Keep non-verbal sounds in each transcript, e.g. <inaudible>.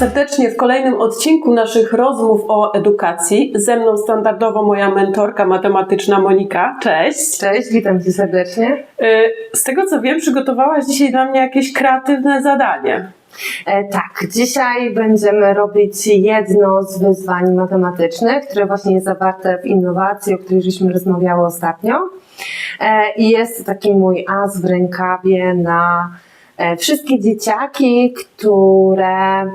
serdecznie w kolejnym odcinku naszych rozmów o edukacji. Ze mną standardowo moja mentorka matematyczna Monika. Cześć. Cześć, witam Cię serdecznie. Y, Z tego co wiem, przygotowałaś dzisiaj dla mnie jakieś kreatywne zadanie. E, tak, dzisiaj będziemy robić jedno z wyzwań matematycznych, które właśnie jest zawarte w innowacji, o której żeśmy rozmawiały ostatnio. E, I jest taki mój as w rękawie na e, wszystkie dzieciaki, które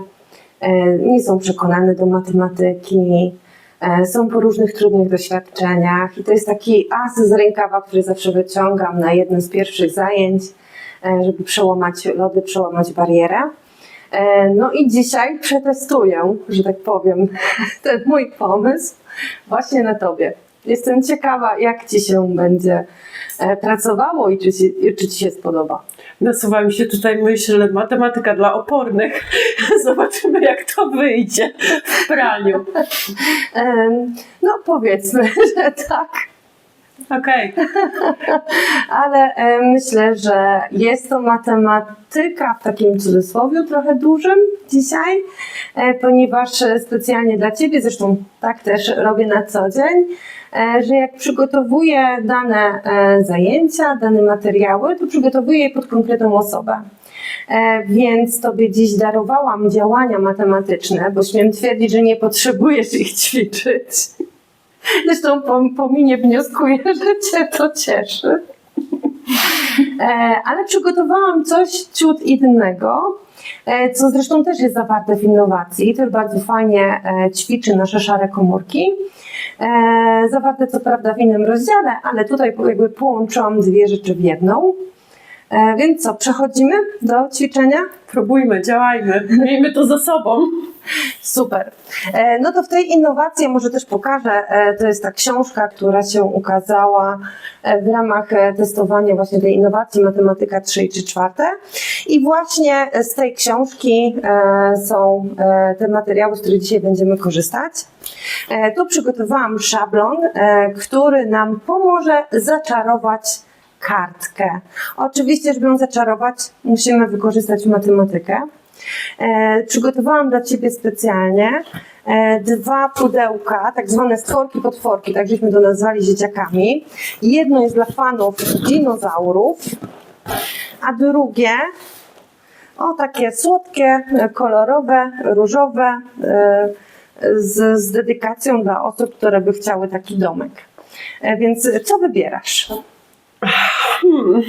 nie są przekonane do matematyki, e, są po różnych trudnych doświadczeniach. I to jest taki as z rękawa, który zawsze wyciągam na jednym z pierwszych zajęć, e, żeby przełamać lody, przełamać barierę. E, No i dzisiaj przetestuję, że tak powiem, <laughs> ten mój pomysł właśnie na Tobie. Jestem ciekawa, jak Ci się będzie e, pracowało i czy Ci, czy ci się spodoba. Nasuwa mi się tutaj myśl matematyka dla opornych. Zobaczymy jak to wyjdzie w praniu. No powiedzmy, <laughs> że tak, Okej. ale e, myślę, że jest to matematyka w takim cudzysłowie trochę dużym dzisiaj, e, ponieważ specjalnie dla Ciebie, zresztą tak też robię na co dzień, e, że jak przygotowuję dane e, zajęcia, dane materiały, to przygotowuję je pod konkretną osobę. E, Więc Tobie dziś darowałam działania matematyczne, bo śmiem twierdzić, że nie potrzebujesz ich ćwiczyć. Zresztą po, po minie wnioskuję, że Cię to cieszy. E, ale przygotowałam coś ciut innego, e, co zresztą też jest zawarte w innowacji. Też bardzo fajnie ćwiczy nasze szare komórki. Zawarte co prawda w innym rozdziale, ale tutaj jakby połączyłam dwie rzeczy w jedną. E, więc co, przechodzimy do ćwiczenia? Próbujmy, działajmy. Miejmy to za sobą. Super. E, No to w tej innowacji może też pokażę. e, To jest ta książka, która się ukazała w ramach testowania właśnie tej innowacji Matematyka 3 i 3 czwarte. I właśnie z tej książki są te materiały, z których dzisiaj będziemy korzystać. Tu przygotowałam szablon, który nam pomoże zaczarować kartkę. Oczywiście, żeby ją zaczarować, musimy wykorzystać matematykę. E, przygotowałam dla Ciebie specjalnie e, dwa pudełka, tak zwane stworki potworki, tak żeśmy to nazwali dzieciakami. Jedno jest dla fanów dinozaurów, a drugie o takie słodkie, kolorowe, różowe, e, z, z dedykacją dla osób, które by chciały taki domek. E, Więc co wybierasz? Hmm.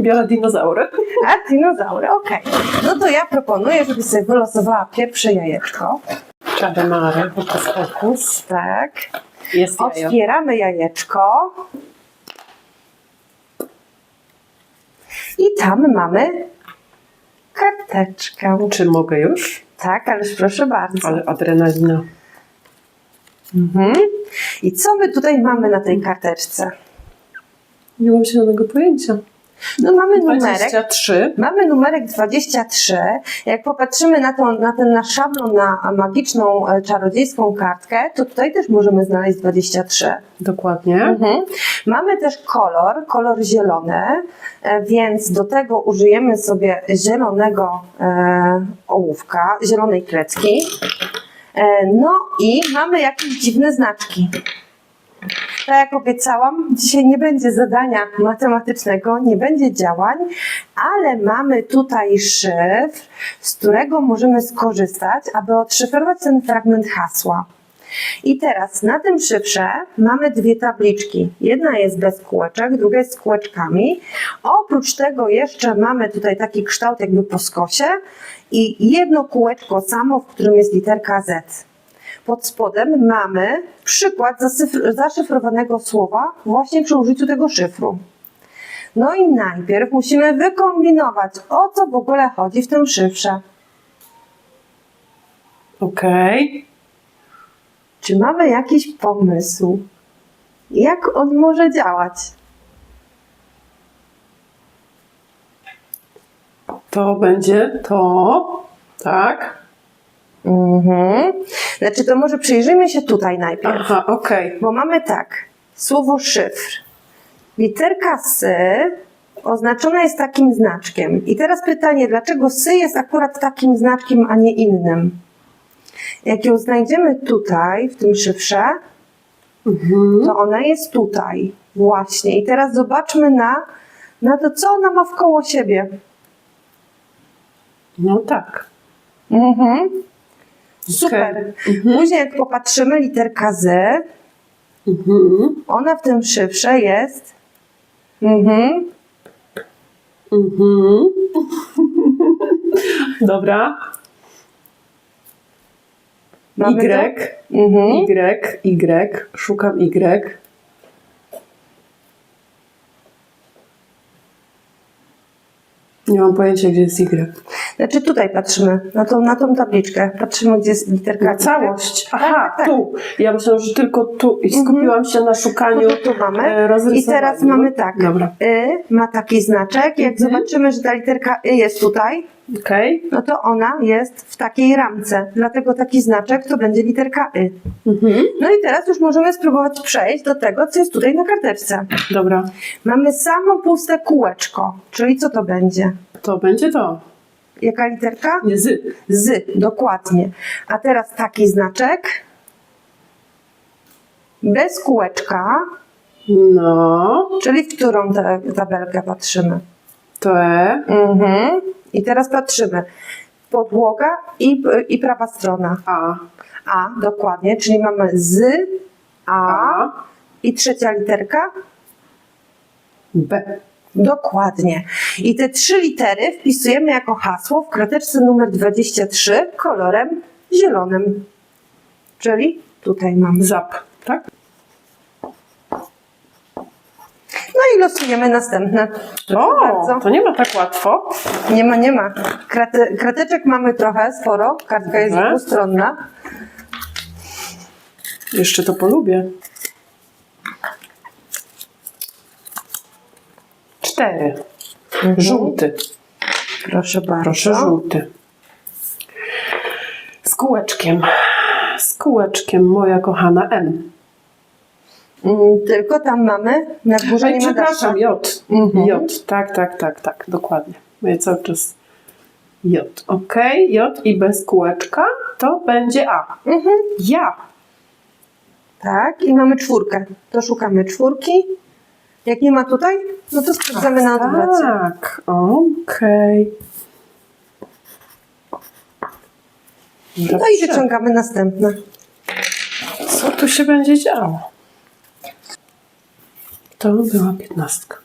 Biorę dinozaury. A, dinozaury, okej. No to ja proponuję, żebyś sobie wylosowała pierwsze jajeczko. Czary mary, hokus pokus. Tak. Jest jajo. Otwieramy jajeczko. I tam mamy karteczkę. Czy mogę już? Tak, ależ proszę bardzo. Ale adrenalina. Mhm. I co my tutaj mamy na tej karteczce? Nie mam zielonego pojęcia. No mamy numerek. 23. Mamy numerek 23. Jak popatrzymy na, to, na ten nasz szablon, na magiczną, e, czarodziejską kartkę, to tutaj też możemy znaleźć 23. Dokładnie. Mhm. Mamy też kolor, kolor zielony, e, więc do tego użyjemy sobie zielonego e, ołówka, zielonej kredki. E, no i mamy jakieś dziwne znaczki. Tak jak obiecałam, dzisiaj nie będzie zadania matematycznego, nie będzie działań, ale mamy tutaj szyfr, z którego możemy skorzystać, aby odszyfrować ten fragment hasła. I teraz na tym szyfrze mamy dwie tabliczki. Jedna jest bez kółeczek, druga jest z kółeczkami. Oprócz tego jeszcze mamy tutaj taki kształt jakby po skosie i jedno kółeczko samo, w którym jest literka Z. Pod spodem mamy przykład zaszyfrowanego słowa właśnie przy użyciu tego szyfru. No i najpierw musimy wykombinować, o co w ogóle chodzi w tym szyfrze. Okej. Czy mamy jakiś pomysł, jak on może działać? To będzie to. Tak. Mhm. Znaczy, to może przyjrzyjmy się tutaj najpierw, Aha, okej. bo mamy tak, słowo szyfr. Literka S oznaczona jest takim znaczkiem. I teraz pytanie, dlaczego sy jest akurat takim znaczkiem, a nie innym? Jak ją znajdziemy tutaj, w tym szyfrze, Mhm. to ona jest tutaj. Właśnie. I teraz zobaczmy na, na to, co ona ma wkoło siebie. No tak. Mhm. Super. Mhm. Później jak popatrzymy literka Z, Mhm. ona w tym szyfrze jest. Mhm. Mhm. <laughs> Dobra. Mamy Y. Mhm. Y. Y. Szukam Y. Nie mam pojęcia, gdzie jest Y. Znaczy tutaj patrzymy, na tą, na tą tabliczkę. Patrzymy, gdzie jest literka Na całość. Tak, Aha, tak, tak. tu. Ja myślałam, że tylko tu. I skupiłam się na szukaniu. No to tu mamy. e. I teraz mamy tak. Dobra. Y ma taki znaczek. Jak Mhm. zobaczymy, że ta literka Y jest tutaj, Okej. no to ona jest w takiej ramce. Dlatego taki znaczek to będzie literka Y. Mhm. No i teraz już możemy spróbować przejść do tego, co jest tutaj na karteczce. Dobra. Mamy samo puste kółeczko, czyli co to będzie? To będzie to. Jaka literka? Z. Z, dokładnie. A teraz taki znaczek. Bez kółeczka, No. czyli w którą tę tabelkę patrzymy. To E. Mhm. I teraz patrzymy. Podłoga i, i prawa strona. A. A, dokładnie, czyli mamy z, a A. i trzecia literka. B. Dokładnie. I te trzy litery wpisujemy jako hasło w krateczce numer 23 kolorem zielonym. Czyli tutaj mamy. Zap. Tak? No i losujemy następne. Proszę O, bardzo. to nie ma tak łatwo. Nie ma, nie ma. Krate, krateczek mamy trochę, sporo. Kartka jest dwustronna. Jeszcze to polubię. Cztery. Żółty. Proszę bardzo. Proszę, żółty. Z kółeczkiem. Z kółeczkiem, moja kochana M. Mm, Tylko tam mamy, na górze Oj, nie ma przepraszam. J. Mhm. J. Tak, tak, tak, tak, dokładnie. Ja cały czas J. Ok, J i bez kółeczka to będzie A. Mhm. Ja. Tak, i mamy czwórkę. To szukamy czwórki. Jak nie ma tutaj, no to sprawdzamy na odwrocie. Tak, okej. No i wyciągamy następne. Co tu się będzie działo? To była piętnastka.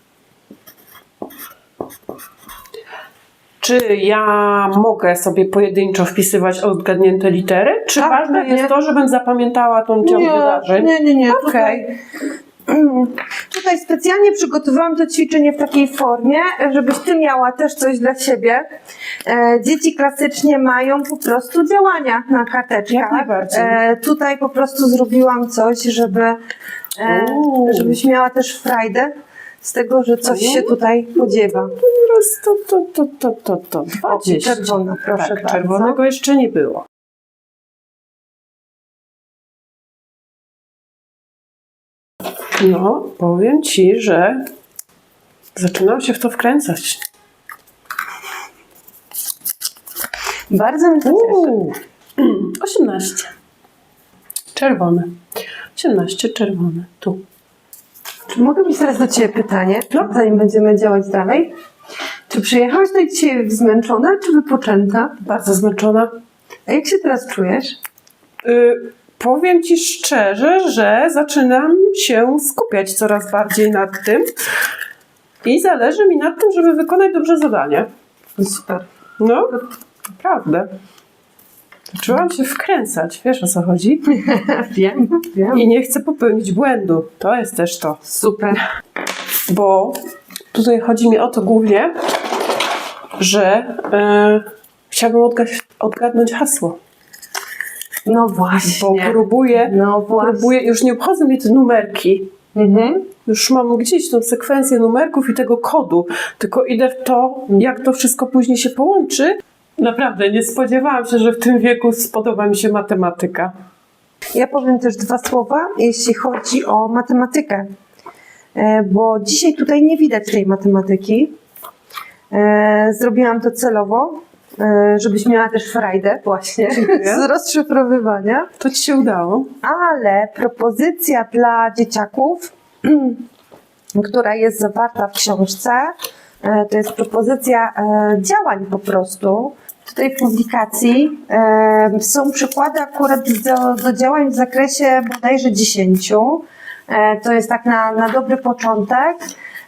Czy ja mogę sobie pojedynczo wpisywać odgadnięte litery? Czy Tak, ważne pewnie. jest to, żebym zapamiętała tą ciąg wydarzeń? nie, nie, nie. Okej. Tutaj, tutaj specjalnie przygotowałam to ćwiczenie w takiej formie, żebyś ty miała też coś dla siebie. E, dzieci klasycznie mają po prostu działania na karteczkach. E, tutaj po prostu zrobiłam coś, żeby, e, żebyś miała też frajdę z tego, że coś się tutaj podziewa. Teraz to, to, to, to, to, to. 20. czerwona, proszę tak, bardzo. czerwonego jeszcze nie było. No, powiem ci, że zaczynam się w to wkręcać. Bardzo mnie to cieszy. Uuu, 18. Czerwone. 18 czerwone. Tu. Czy mogę mieć teraz do Ciebie pytanie, No. zanim będziemy działać dalej? Czy przyjechałaś tutaj dzisiaj zmęczona, czy wypoczęta? Bardzo zmęczona. A jak się teraz czujesz? Y, powiem ci szczerze, że zaczynam się skupiać coraz bardziej nad tym i zależy mi na tym, żeby wykonać dobrze zadanie. Super. No, naprawdę. Zaczęłam się wkręcać, wiesz o co chodzi? <laughs> Wiem, wiem. I nie chcę popełnić błędu. To jest też to. Super. Bo tutaj chodzi mi o to głównie, że e, chciałabym odga- odgadnąć hasło. No Bo właśnie. próbuję, No właśnie. próbuję, już nie obchodzą mnie te numerki. Mhm. Już mam gdzieś tą sekwencję numerków i tego kodu, tylko idę w to, jak to wszystko później się połączy. Naprawdę, nie spodziewałam się, że w tym wieku spodoba mi się matematyka. Ja powiem też dwa słowa, jeśli chodzi o matematykę. e, bo dzisiaj tutaj nie widać tej matematyki. E, Zrobiłam to celowo, żebyś miała też frajdę właśnie Dziękuję. z rozszyfrowywania. To ci się udało. Ale propozycja dla dzieciaków, <clears throat> która jest zawarta w książce, e, to jest propozycja e, działań po prostu. Tutaj w publikacji e, są przykłady akurat do, do działań w zakresie bodajże 10. E, To jest tak na, na dobry początek.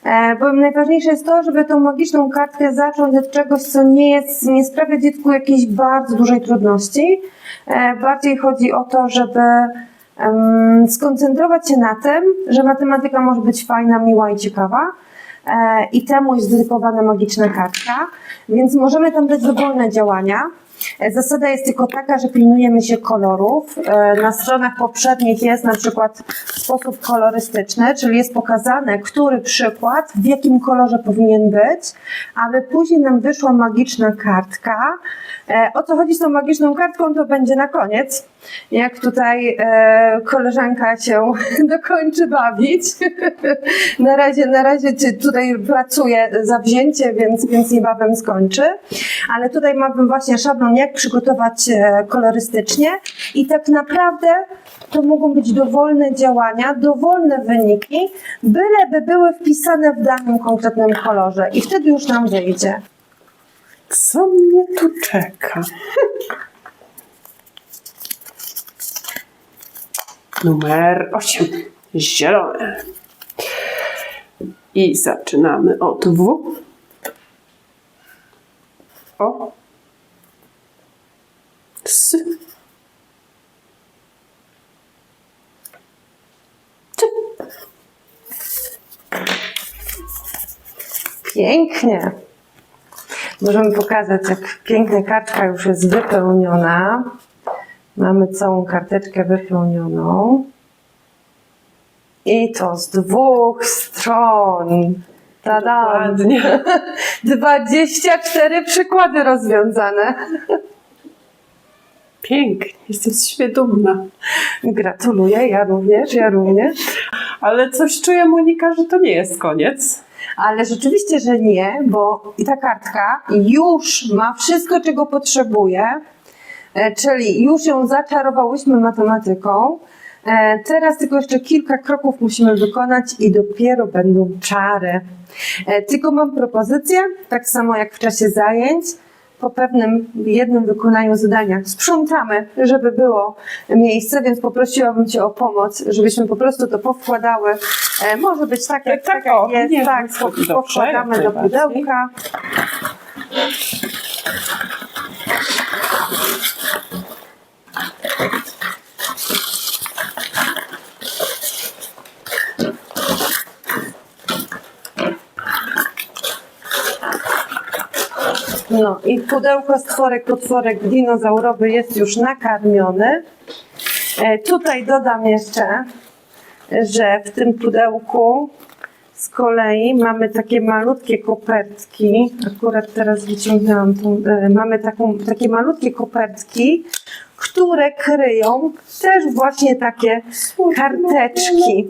E, Bo najważniejsze jest to, żeby tą magiczną kartkę zacząć od czegoś, co nie, jest, nie sprawia dziecku jakiejś bardzo dużej trudności. E, Bardziej chodzi o to, żeby skoncentrować się na tym, że matematyka może być fajna, miła i ciekawa. E, I temu jest dedykowana magiczna kartka, więc możemy tam dać dowolne działania. E, Zasada jest tylko taka, że pilnujemy się kolorów. E, Na stronach poprzednich jest na przykład sposób kolorystyczny, czyli jest pokazane, który przykład w jakim kolorze powinien być, aby później nam wyszła magiczna kartka. E, O co chodzi z tą magiczną kartką, to będzie na koniec, jak tutaj koleżanka się <laughs> dokończy bawić. <laughs> na razie, na razie tutaj pracuje zawzięcie, więc, więc niebawem skończy. Ale tutaj mamy właśnie szablon, jak przygotować e, kolorystycznie i tak naprawdę to mogą być dowolne działania, dowolne wyniki, byleby były wpisane w danym konkretnym kolorze i wtedy już nam wyjdzie. Co mnie tu czeka? Numer 8. Zielone. I zaczynamy od W. O. S. Pięknie. Możemy pokazać, jak piękna kartka już jest wypełniona. Mamy całą karteczkę wypełnioną. I to z dwóch stron. Tada! Ładnie. 24 przykłady rozwiązane. Pięknie. Jestem z siebie dumna. Gratuluję, ja również, ja również. Ale coś czuję, Monika, że to nie jest koniec. Ale rzeczywiście, że nie, bo ta kartka już ma wszystko, czego potrzebuje, czyli już ją zaczarowałyśmy matematyką. E, Teraz tylko jeszcze kilka kroków musimy wykonać i dopiero będą czary. E, Tylko mam propozycję, tak samo jak w czasie zajęć, po pewnym jednym wykonaniu zadania sprzątamy, żeby było miejsce, więc poprosiłabym Cię o pomoc, żebyśmy po prostu to powkładały. E, Może być tak, jak, Tak, tak, o, jak jest, nie, tak, dobrze, po- powkładamy do pudełka. No i pudełko stworek, potworek dinozaurowy jest już nakarmiony. E, tutaj dodam jeszcze, że w tym pudełku z kolei mamy takie malutkie kopertki. Akurat teraz wyciągnęłam tą, e, mamy taką, takie malutkie kopertki, które kryją też właśnie takie karteczki.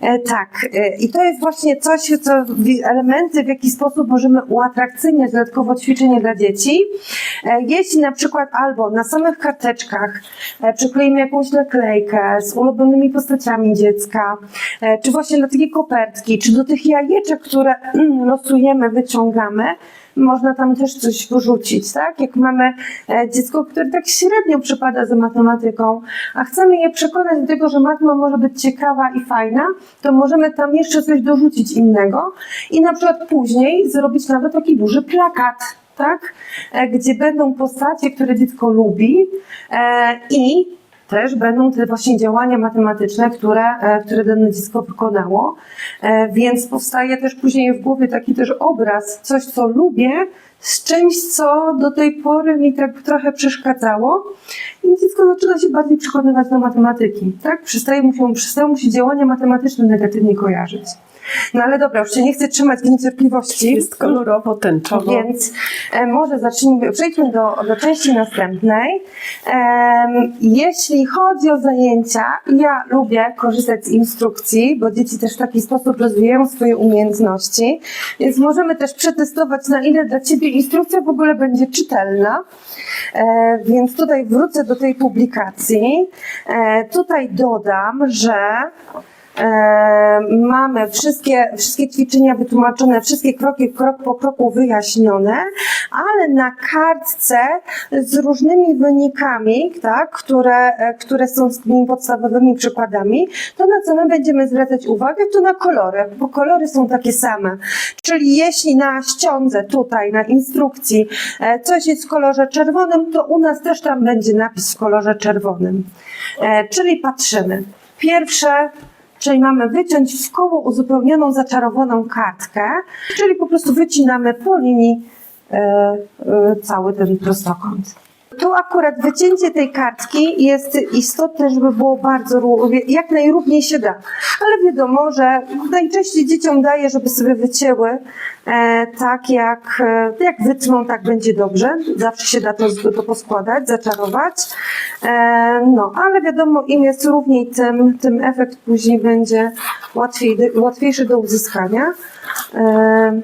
E, tak, e, i to jest właśnie coś, co elementy, w jaki sposób możemy uatrakcyjniać dodatkowo ćwiczenie dla dzieci. E, jeśli na przykład albo na samych karteczkach przykleimy jakąś naklejkę z ulubionymi postaciami dziecka, czy właśnie do takiej kopertki, czy do tych jajeczek, które mm, losujemy, wyciągamy, można tam też coś wrzucić, tak? Jak mamy e, dziecko, które tak średnio przypada za matematyką, a chcemy je przekonać do tego, że matma może być ciekawa i fajna, to możemy tam jeszcze coś dorzucić innego i na przykład później zrobić nawet taki duży plakat, tak? E, Gdzie będą postacie, które dziecko lubi e, i też będą te właśnie działania matematyczne, które, e, które dane dziecko wykonało. E, Więc powstaje też później w głowie taki też obraz, coś co lubię, z czymś, co do tej pory mi tak trochę przeszkadzało. I dziecko zaczyna się bardziej przekonywać do matematyki. Tak? Przestaje mu się, przestają mu się działania matematyczne negatywnie kojarzyć. No ale dobra, już się nie chcę trzymać w niecierpliwości. Jest kolorowo, tęczowo. Więc e, może zacznijmy, przejdźmy do, do części następnej. Em, jeśli chodzi o zajęcia, ja lubię korzystać z instrukcji, bo dzieci też w taki sposób rozwijają swoje umiejętności, więc możemy też przetestować, na ile dla Ciebie instrukcja w ogóle będzie czytelna. E, więc tutaj wrócę do tej publikacji. E, tutaj dodam, że E, mamy wszystkie, wszystkie ćwiczenia wytłumaczone, wszystkie kroki krok po kroku wyjaśnione, ale na kartce z różnymi wynikami, tak, które, e, które są z tymi podstawowymi przykładami, to na co my będziemy zwracać uwagę, to na kolory, bo kolory są takie same. Czyli jeśli na ściądze tutaj, na instrukcji e, coś jest w kolorze czerwonym, to u nas też tam będzie napis w kolorze czerwonym. E, Czyli patrzymy. Pierwsze Czyli mamy wyciąć w koło uzupełnioną, zaczarowaną kartkę, czyli po prostu wycinamy po linii e, e, cały ten prostokąt. Tu akurat wycięcie tej kartki jest istotne, żeby było bardzo jak najrówniej się da. Ale wiadomo, że najczęściej dzieciom daję, żeby sobie wycięły e, tak jak, e, jak wytną, tak będzie dobrze. Zawsze się da to, to poskładać, zaczarować. E, no, ale wiadomo, im jest równiej, tym, tym efekt później będzie łatwiej, łatwiejszy do uzyskania. E,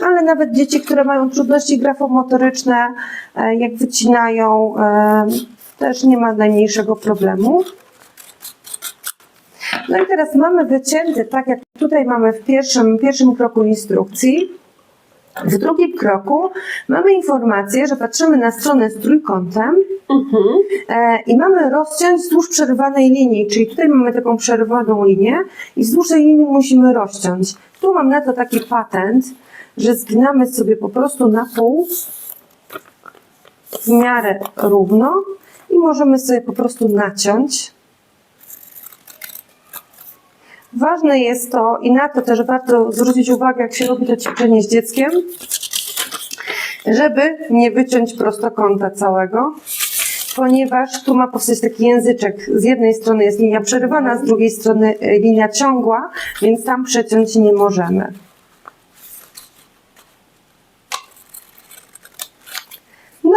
ale nawet dzieci, które mają trudności grafomotoryczne, e, jak wycinają, e, też nie ma najmniejszego problemu. No i teraz mamy wycięty, tak jak tutaj mamy w pierwszym, pierwszym kroku instrukcji. W drugim kroku mamy informację, że patrzymy na stronę z trójkątem Mhm. e, i mamy rozciąć wzdłuż przerywanej linii, czyli tutaj mamy taką przerywaną linię i wzdłuż tej linii musimy rozciąć. Tu mam na to taki patent, że zginamy sobie po prostu na pół w miarę równo i możemy sobie po prostu naciąć. Ważne jest to i na to też warto zwrócić uwagę, jak się robi to ćwiczenie z dzieckiem, żeby nie wyciąć prostokąta całego, ponieważ tu ma powstać taki języczek. Z jednej strony jest linia przerywana, z drugiej strony e, linia ciągła, więc tam przeciąć nie możemy.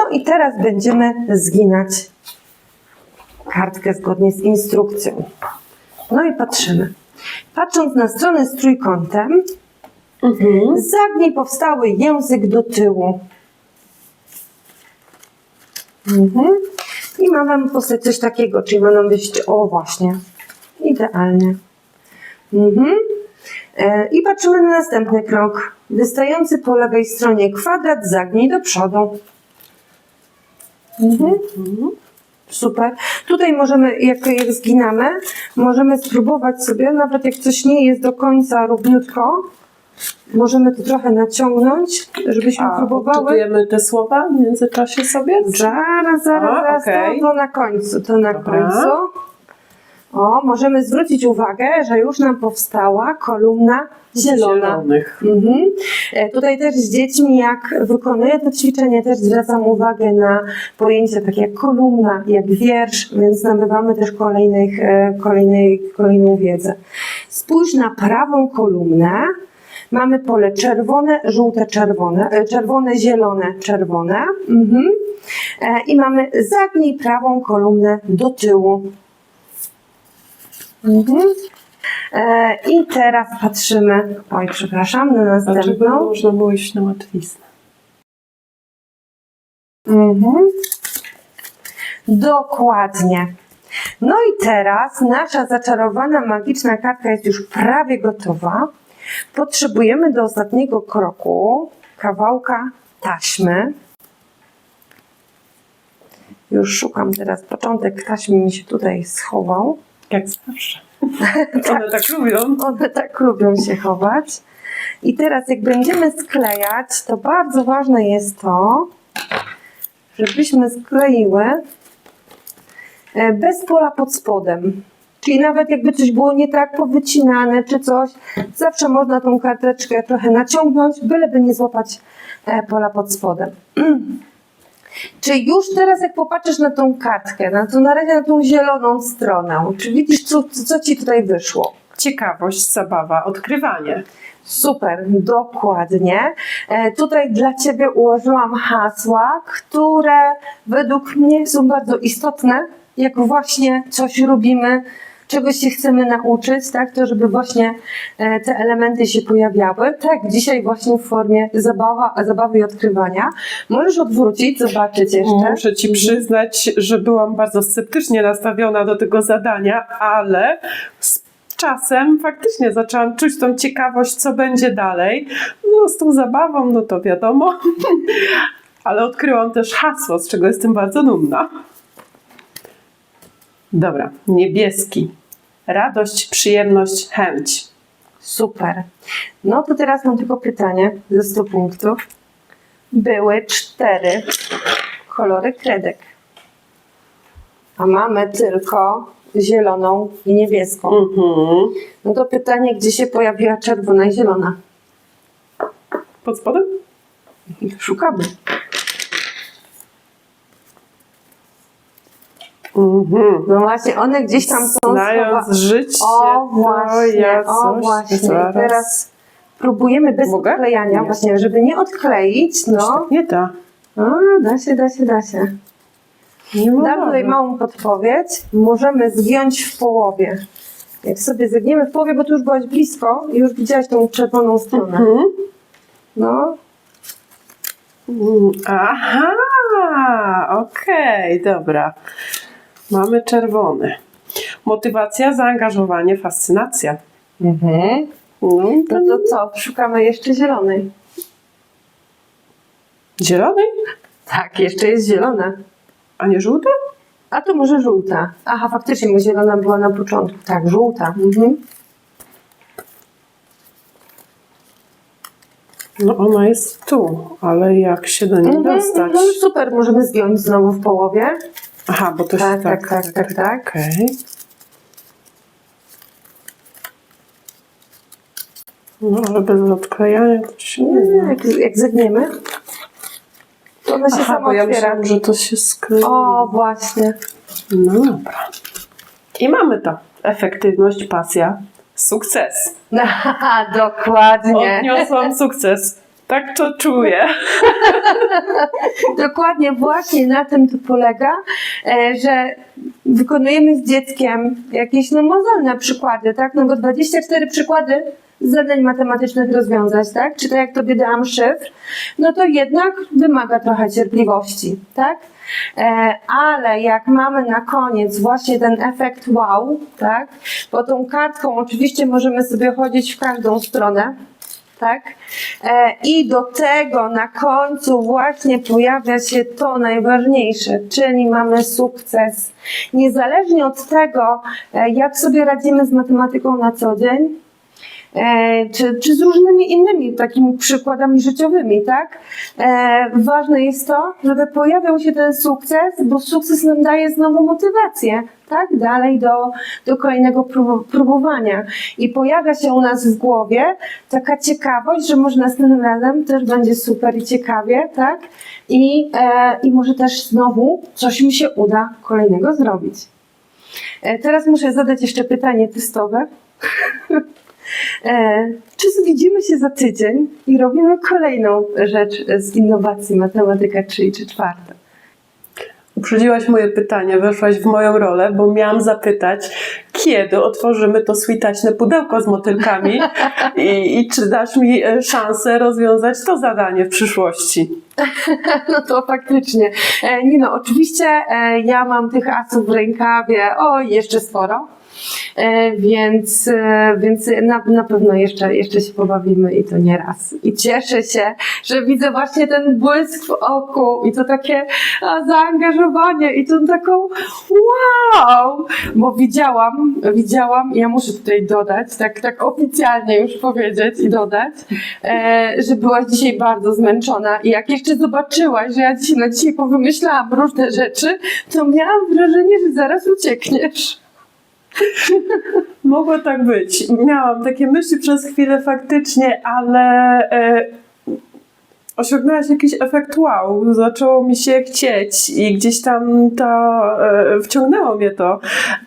No i teraz będziemy zginać kartkę zgodnie z instrukcją. No i patrzymy. Patrząc na stronę z trójkątem, Mhm. zagnij powstały język do tyłu. Mhm. I ma nam powstać coś takiego, czyli ma nam być, o właśnie, idealnie. Mhm. E, I patrzymy na następny krok. Wystający po lewej stronie kwadrat zagnij do przodu. Mhm. Super. Tutaj możemy, jak, jak zginamy, możemy spróbować sobie, nawet jak coś nie jest do końca równiutko, możemy to trochę naciągnąć, żebyśmy A, próbowały. odczytujemy te słowa w międzyczasie sobie? Zaraz, zaraz, A, zaraz, okej. to, to na końcu, to na Dobra. końcu. O, możemy zwrócić uwagę, że już nam powstała kolumna zielona. Zielonych. Mhm. E, Tutaj też z dziećmi, jak wykonuję to ćwiczenie, też zwracam uwagę na pojęcia takie jak kolumna, jak wiersz, więc nabywamy też kolejnych, e, kolejnej, kolejną wiedzę. Spójrz na prawą kolumnę. Mamy pole czerwone, żółte, czerwone, e, czerwone, zielone, czerwone. Mhm. I mamy zagnij prawą kolumnę do tyłu. Mhm. E, I teraz patrzymy, oj przepraszam, na Dlaczego następną. można było iść na łatwiznę? Mhm. Dokładnie. No i teraz nasza zaczarowana magiczna kartka jest już prawie gotowa. Potrzebujemy do ostatniego kroku kawałka taśmy. Już szukam teraz, początek taśmy mi się tutaj schował. Jak zawsze. <laughs> One tak lubią. One tak lubią się chować. I teraz jak będziemy sklejać, to bardzo ważne jest to, żebyśmy skleiły e, bez pola pod spodem. Czyli nawet jakby coś było nie tak powycinane czy coś, zawsze można tą karteczkę trochę naciągnąć, byleby nie złapać e, pola pod spodem. <clears throat> Czy już teraz jak popatrzysz na tą kartkę, na to na razie na tą zieloną stronę, czy widzisz co, co ci tutaj wyszło? ciekawość, zabawa, odkrywanie. Super, dokładnie. E, tutaj dla Ciebie ułożyłam hasła, które według mnie są bardzo istotne, jak właśnie coś robimy, czegoś się chcemy nauczyć, tak, to żeby właśnie e, te elementy się pojawiały. Tak, dzisiaj właśnie w formie zabawa, zabawy i odkrywania. Możesz odwrócić, zobaczyć jeszcze. Muszę Ci przyznać, że byłam bardzo sceptycznie nastawiona do tego zadania, ale z czasem faktycznie zaczęłam czuć tą ciekawość, co będzie dalej. No, z tą zabawą, no to wiadomo, <laughs> ale odkryłam też hasło, z czego jestem bardzo dumna. Dobra, niebieski. Radość, przyjemność, chęć. Super. No to teraz mam tylko pytanie ze 100 punktów. Były cztery kolory kredek, a mamy tylko zieloną i niebieską. Mhm. No to pytanie, gdzie się pojawiła czerwona i zielona? Pod spodem? Szukamy. Mhm. No właśnie, one gdzieś tam są Znając schowa- życie, O właśnie, ja o właśnie. zaraz... Teraz próbujemy bez Mogę? odklejania, Nie. właśnie, żeby nie odkleić, no. tak nie da. A, da się, da się, da się. Nie Dam tutaj małą podpowiedź. Możemy zgiąć w połowie. Jak sobie zagniemy w połowie, bo tu już byłaś blisko i już widziałaś tą czerwoną stronę. Mhm. No, Aha, okej, dobra. Mamy czerwony. Motywacja, zaangażowanie, fascynacja. mhm. No, no to co? Szukamy jeszcze zielonej. Zielony? Tak, jeszcze jest zielona. A nie żółty? A to może żółta. Aha, faktycznie, bo zielona była na początku. Tak, żółta. Mhm. No ona jest tu, ale jak się do niej Mhm, dostać? mhm, super, możemy zgiąć znowu w połowie. Aha, bo to Tak, się tak, tak, tak, tak. Okej. No, ale bez odklejania to się nie Nie, jak, jak zagniemy, to ona się Aha, sama bo ja otwiera. myślałam, że to się sklei. O, właśnie. No dobra. I mamy to. Efektywność, pasja, sukces. <laughs> Dokładnie. Odniosłam sukces. Tak to czuję. <laughs> Dokładnie właśnie na tym to polega, e, że wykonujemy z dzieckiem jakieś no mozolne przykłady, tak? No bo 24 przykłady zadań matematycznych rozwiązać, tak? Czy tak jak tobie dałam szyfr, no to jednak wymaga trochę cierpliwości, tak? E, ale jak mamy na koniec właśnie ten efekt wow, tak? Bo tą kartką oczywiście możemy sobie chodzić w każdą stronę, tak? E, I do tego na końcu właśnie pojawia się to najważniejsze, czyli mamy sukces. Niezależnie od tego, e, jak sobie radzimy z matematyką na co dzień, czy, czy z różnymi innymi takimi przykładami życiowymi, tak? E, ważne jest to, żeby pojawiał się ten sukces, bo sukces nam daje znowu motywację, tak? Dalej do, do kolejnego prób, próbowania. I pojawia się u nas w głowie taka ciekawość, że może następnym razem też będzie super i ciekawie, tak? I, e, i może też znowu coś mi się uda kolejnego zrobić. E, teraz muszę zadać jeszcze pytanie testowe. <laughs> E, czy widzimy się za tydzień i robimy kolejną rzecz z innowacji matematyka 3 czy 4? Uprzedziłaś moje pytanie, weszłaś w moją rolę, bo miałam zapytać, kiedy otworzymy to switaśne pudełko z motylkami <laughs> i, i czy dasz mi e, szansę rozwiązać to zadanie w przyszłości. <laughs> No to faktycznie. Nie no, oczywiście e, ja mam tych asów w rękawie, o jeszcze sporo. E, więc e, więc na, na pewno jeszcze, jeszcze się pobawimy i to nie raz. I cieszę się, że widzę właśnie ten błysk w oku i to takie zaangażowanie i tą taką wow! Bo widziałam, widziałam, ja muszę tutaj dodać, tak, tak oficjalnie już powiedzieć i dodać, e, że byłaś dzisiaj bardzo zmęczona i jak jeszcze zobaczyłaś, że ja dzisiaj na dzisiaj powymyślałam różne rzeczy, to miałam wrażenie, że zaraz uciekniesz. <laughs> Mogło tak być. Miałam takie myśli przez chwilę faktycznie, ale e, osiągnęłaś jakiś efekt wow, zaczęło mi się chcieć i gdzieś tam to e, wciągnęło mnie to.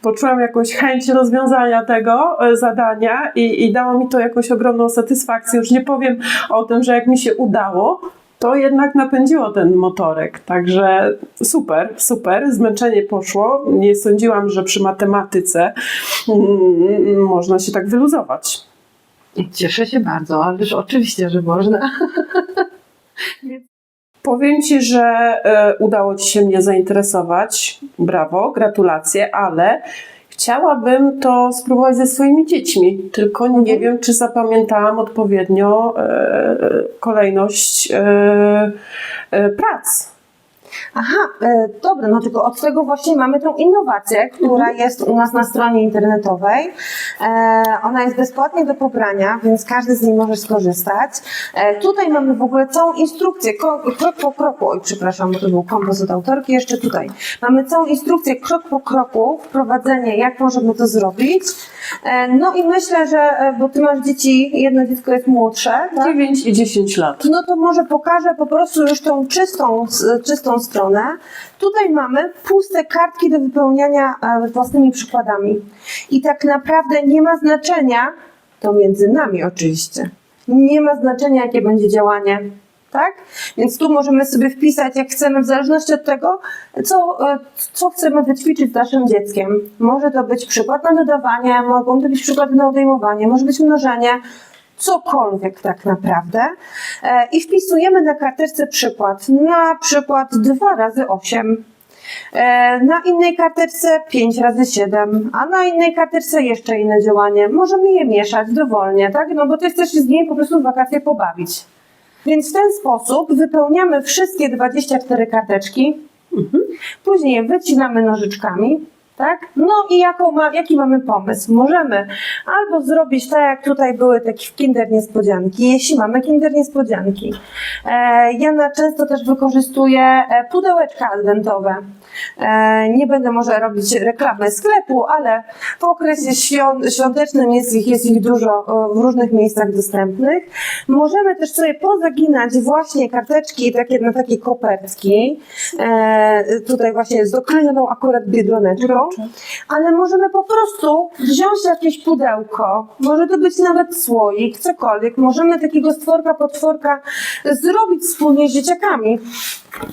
Poczułam jakąś chęć rozwiązania tego e, zadania i, i dało mi to jakąś ogromną satysfakcję. Już nie powiem o tym, że jak mi się udało, to jednak napędziło ten motorek. Także super, super. Zmęczenie poszło. Nie sądziłam, że przy matematyce mm, można się tak wyluzować. Cieszę się bardzo, ależ oczywiście, że można. Powiem Ci, że e, udało Ci się mnie zainteresować. Brawo, gratulacje, ale chciałabym to spróbować ze swoimi dziećmi. Tylko nie wiem, czy zapamiętałam odpowiednio e, kolejność e, e, prac. Aha, e, dobra, no tylko od tego właśnie mamy tą innowację, która jest u nas na stronie internetowej. E, ona jest bezpłatnie do pobrania, więc każdy z niej może skorzystać. E, tutaj mamy w ogóle całą instrukcję, krok po kroku, oj przepraszam, bo to był kompozyt autorki, jeszcze tutaj. Mamy całą instrukcję krok po kroku, wprowadzenie, jak możemy to zrobić. E, no i myślę, że, e, bo ty masz dzieci, jedno dziecko jest młodsze, tak? 9 i 10 lat. no to może pokażę po prostu już tą czystą, s- stronę. Tutaj mamy puste kartki do wypełniania e, własnymi przykładami. I tak naprawdę nie ma znaczenia, to między nami oczywiście, nie ma znaczenia, jakie będzie działanie. Tak? Więc tu możemy sobie wpisać, jak chcemy, w zależności od tego, co, e, co chcemy wyćwiczyć z naszym dzieckiem. Może to być przykład na dodawanie, mogą to być przykłady na odejmowanie, może być mnożenie, cokolwiek tak naprawdę. E, I wpisujemy na karteczce przykład. Na przykład 2 razy 8. E, Na innej karteczce 5 razy 7, a na innej karteczce jeszcze inne działanie. Możemy je mieszać dowolnie, tak? No bo to jest też z nimi po prostu w wakacje pobawić. Więc w ten sposób wypełniamy wszystkie 24 karteczki, później je wycinamy nożyczkami, tak? No i jaką ma, jaki mamy pomysł? Możemy albo zrobić tak, jak tutaj były takie kinder niespodzianki, jeśli mamy kinder niespodzianki. E, ja na często też wykorzystuję e, pudełeczka adwentowe. E, nie będę może robić reklamy sklepu, ale w okresie świąt, świątecznym jest ich, jest ich dużo w różnych miejscach dostępnych. Możemy też sobie pozaginać właśnie karteczki takie na takie kopertki. E, tutaj właśnie z doklejoną akurat biedroneczką. Ale możemy po prostu wziąć jakieś pudełko, może to być nawet słoik, cokolwiek. Możemy takiego stworka, potworka zrobić wspólnie z dzieciakami.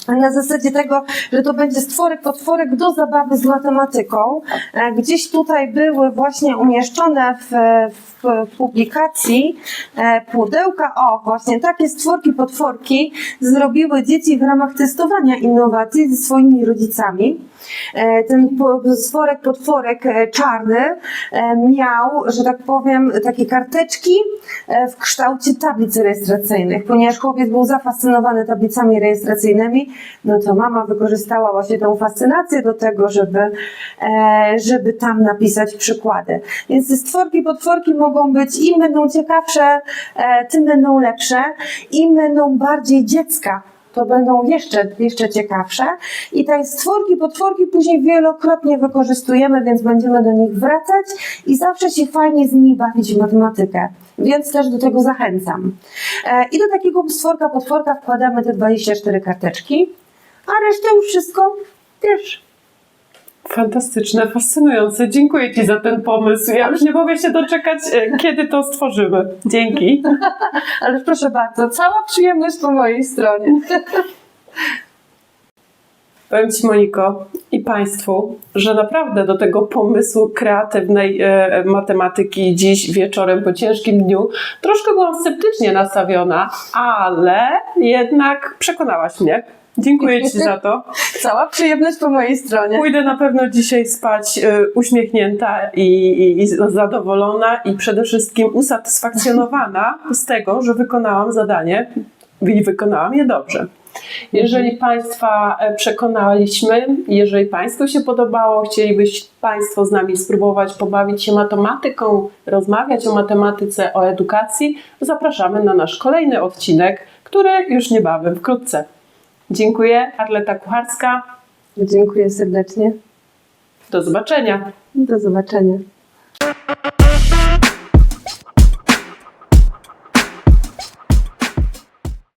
Na zasadzie tego, że to będzie stworek, potworek do zabawy z matematyką. E, Gdzieś tutaj były właśnie umieszczone w, w publikacji e, pudełka. O, właśnie takie stworki, potworki zrobiły dzieci w ramach testowania innowacji ze swoimi rodzicami. E, Ten stworek, potworek e, czarny miał, że tak powiem, takie karteczki w kształcie tablic rejestracyjnych. Ponieważ chłopiec był zafascynowany tablicami rejestracyjnymi, no to mama wykorzystała właśnie tą fascynację do tego, żeby, żeby tam napisać przykłady. Więc stworki, potworki mogą być, im będą ciekawsze, e, tym będą lepsze, im będą bardziej dziecka to będą jeszcze, jeszcze ciekawsze. I te stworki, potworki później wielokrotnie wykorzystujemy, więc będziemy do nich wracać i zawsze się fajnie z nimi bawić w matematykę. Więc też do tego zachęcam. E, I do takiego stworka, potworka wkładamy te 24 karteczki, a resztę już wszystko wiesz. Fantastyczne, fascynujące. Dziękuję Ci za ten pomysł. Ja już nie mogę się doczekać, e, kiedy to stworzymy. Dzięki. <laughs> Ale proszę bardzo, cała przyjemność po mojej stronie. <laughs> Powiem Ci, Moniko, i Państwu, że naprawdę do tego pomysłu kreatywnej e, matematyki dziś wieczorem po ciężkim dniu troszkę byłam sceptycznie nastawiona, ale jednak przekonałaś mnie. Dziękuję Ci za to. <laughs> Cała przyjemność po mojej stronie. Pójdę na pewno dzisiaj spać e, uśmiechnięta i, i, i zadowolona i przede wszystkim usatysfakcjonowana <laughs> z tego, że wykonałam zadanie i wykonałam je dobrze. Jeżeli Państwa e, przekonaliśmy, jeżeli Państwu się podobało, chcielibyście Państwo z nami spróbować pobawić się matematyką, rozmawiać o matematyce, o edukacji, zapraszamy na nasz kolejny odcinek, który już niebawem, wkrótce. Dziękuję. Arleta Kucharska. Dziękuję serdecznie. Do zobaczenia. Do zobaczenia.